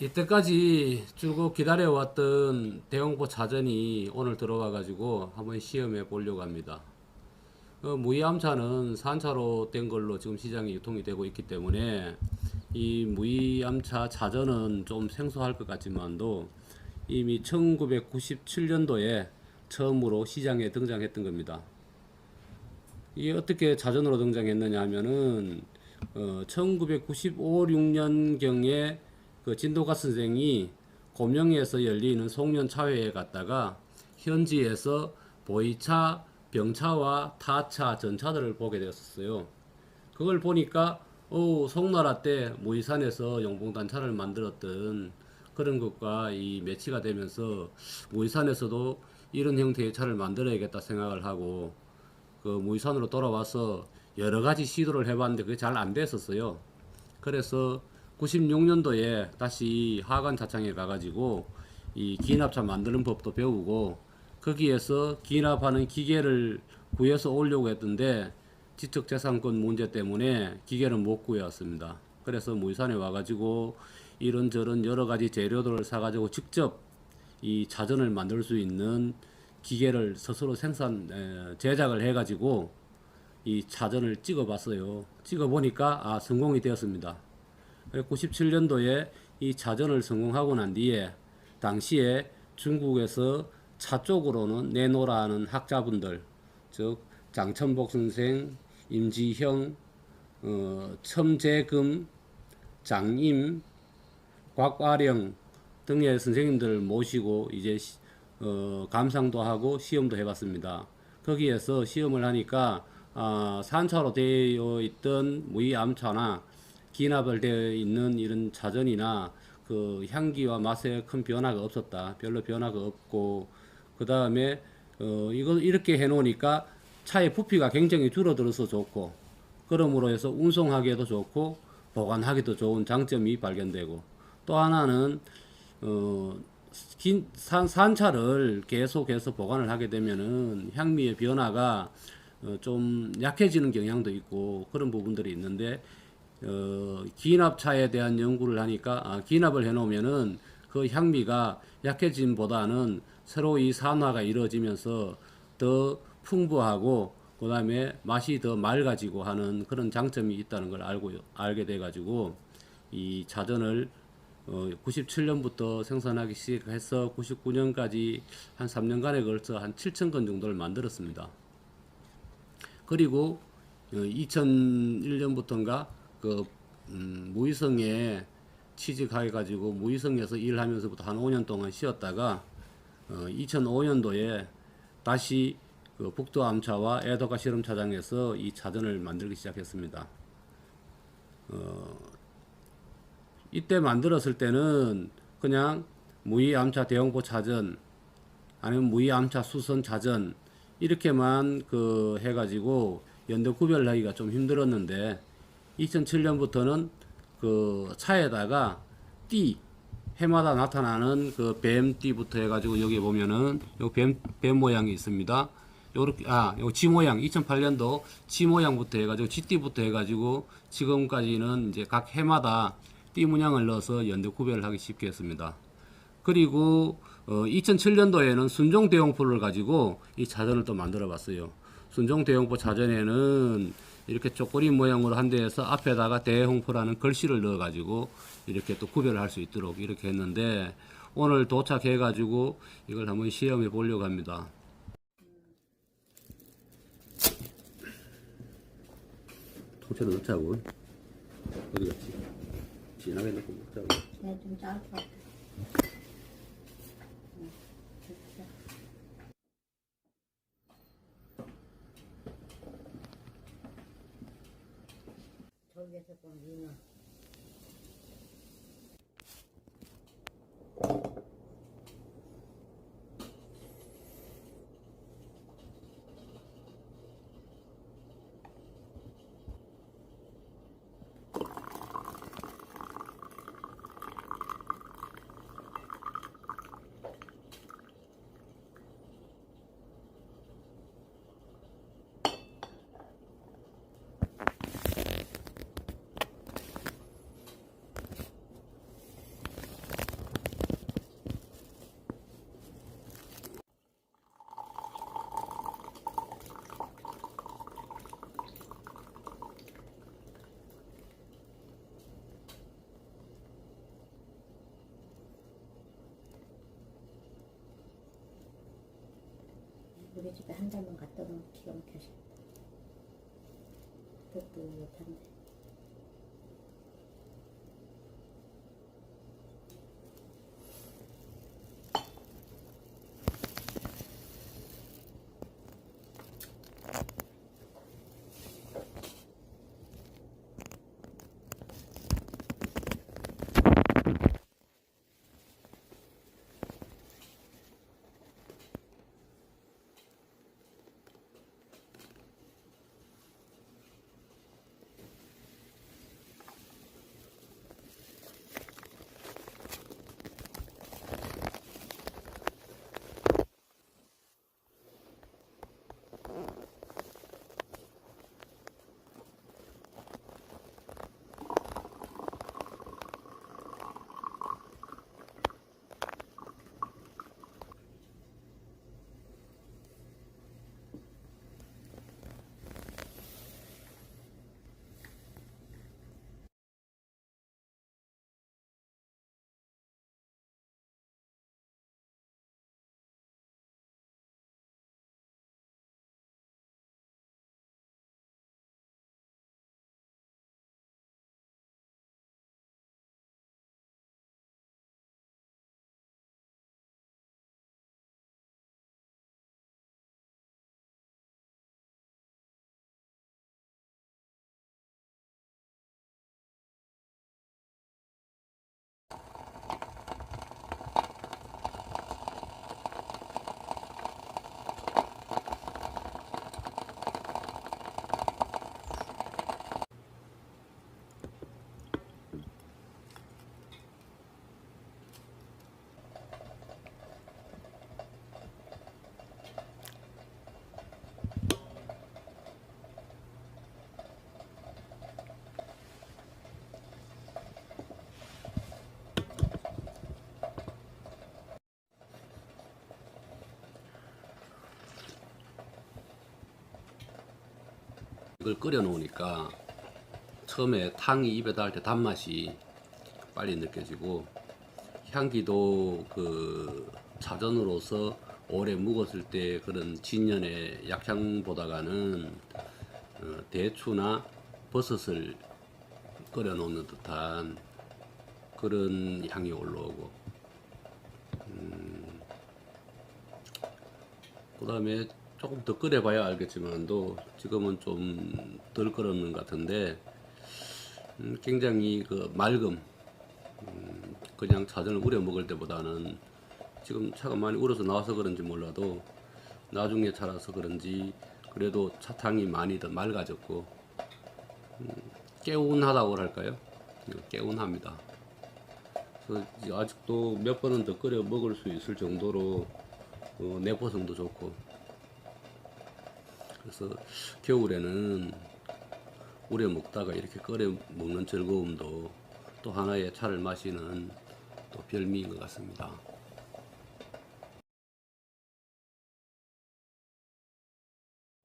이때까지 쭉 기다려왔던 대형보 차전이 오늘 들어와 가지고 한번 시험해 보려고 합니다. 그 무이암차는 산차로 된 걸로 지금 시장에 유통이 되고 있기 때문에 이 무이암차 차전은 좀 생소할 것 같지만도 이미 1997년도에 처음으로 시장에 등장했던 겁니다. 이게 어떻게 자전으로 등장했느냐 하면은 어, 1995, 6년경에 그 진도가 선생이 곰령에서 열리는 송년 차회에 갔다가 현지에서 보이차, 병차와 타차, 전차들을 보게 되었어요. 그걸 보니까 어, 송나라 때 무이산에서 용봉단차를 만들었던 그런 것과 이 매치가 되면서 무이산에서도 이런 형태의 차를 만들어야겠다 생각을 하고 그 무이산으로 돌아와서 여러 가지 시도를 해봤는데 그게 잘 안 됐었어요. 그래서 96년도에 다시 하관 자창에 가가지고 이 기납차 만드는 법도 배우고 거기에서 기납하는 기계를 구해서 오려고 했던데 지적재산권 문제 때문에 기계를 못 구해왔습니다. 그래서 무이산에 와가지고 이런저런 여러 가지 재료들을 사가지고 직접 이 자전을 만들 수 있는 기계를 스스로 생산 에, 제작을 해가지고 이 자전을 찍어봤어요. 찍어보니까 아 성공이 되었습니다. 97년도에 이 자전을 성공하고 난 뒤에 당시에 중국에서 차 쪽으로는 내노라는 학자분들 즉 장천복 선생, 임지형, 어, 첨재금, 장임, 곽화령 등의 선생님들을 모시고 이제 시- 어, 감상도 하고 시험도 해봤습니다. 거기에서 시험을 하니까 아, 산차로 되어 있던 무이암차나 기납을 되어 있는 이런 자전이나 그 향기와 맛에 큰 변화가 없었다. 별로 변화가 없고 그 다음에 어, 이거 이렇게 해놓으니까 차의 부피가 굉장히 줄어들어서 좋고 그러므로 해서 운송하기에도 좋고 보관하기도 좋은 장점이 발견되고 또 하나는 어, 긴, 산, 산차를 계속해서 보관을 하게 되면은 향미의 변화가 어, 좀 약해지는 경향도 있고 그런 부분들이 있는데 어, 기납차에 대한 연구를 하니까 아, 기납을 해놓으면은 그 향미가 약해짐보다는 새로 이 산화가 이루어지면서 더 풍부하고 그 다음에 맛이 더 맑아지고 하는 그런 장점이 있다는 걸 알고 알게 돼 가지고 이 자전을 어, 97년부터 생산하기 시작해서 99년까지 한 3년간에 걸쳐 한 7,000건 정도를 만들었습니다. 그리고 2001년부터인가 그 음, 무의성에 취직해 가지고 무의성에서 일하면서부터 한 5년 동안 쉬었다가 어, 2005년도에 다시 그 북도 암차와 에더가 실험차장에서 이 차전을 만들기 시작했습니다. 어, 이때 만들었을 때는 그냥 무의 암차 대형보 차전 아니면 무의 암차 수선 차전 이렇게만 그 해가지고 연대 구별하기가 좀 힘들었는데 2007년부터는 그 차에다가 띠 해마다 나타나는 그 뱀띠부터 해가지고 여기 보면은 요뱀 뱀 모양이 있습니다. 요렇게 아요쥐 모양 2008년도 쥐 모양부터 해가지고 쥐띠부터 해가지고 지금까지는 이제 각 해마다 띠 문양을 넣어서 연대 구별을 하기 쉽게 했습니다. 그리고 어, 2007년도에는 순종 대용포를 가지고 이 자전을 또 만들어 봤어요. 순종 대용포 자전에는 이렇게 쪼꼬리 모양으로 한 대에서 앞에다가 대홍포라는 글씨를 넣어 가지고 이렇게 또 구별을 할수 있도록 이렇게 했는데 오늘 도착해 가지고 이걸 한번 시험해 보려고 합니다. 통째로 넣자고 어디 갔지? 진하게 넣고 먹자고 네, 좀 같아. 저기에서 우리 집에 한 달만 갖다 놓으면 기가 막혀서 뜨뜻한데 이걸 끓여 놓으니까 처음에 탕이 입에 닿을 때 단맛이 빨리 느껴지고 향기도 그 자전으로서 오래 묵었을 때 그런 진년의 약향보다가는 어, 대추나 버섯을 끓여 놓는 듯한 그런 향이 올라오고 음, 그 다음에 조금 더 끓여봐야 알겠지만도 지금은 좀 덜 끓었는 것 같은데 음, 굉장히 그 맑음 음, 그냥 자전을 우려 먹을 때보다는 지금 차가 많이 울어서 나와서 그런지 몰라도 나중에 차라서 그런지 그래도 차탕이 많이 더 맑아졌고 음, 개운하다고 할까요? 음, 개운합니다. 아직도 몇 번은 더 끓여 먹을 수 있을 정도로 어, 내포성도 좋고 그래서 겨울에는 우려 먹다가 이렇게 끓여 먹는 즐거움도 또 하나의 차를 마시는 또 별미인 것 같습니다.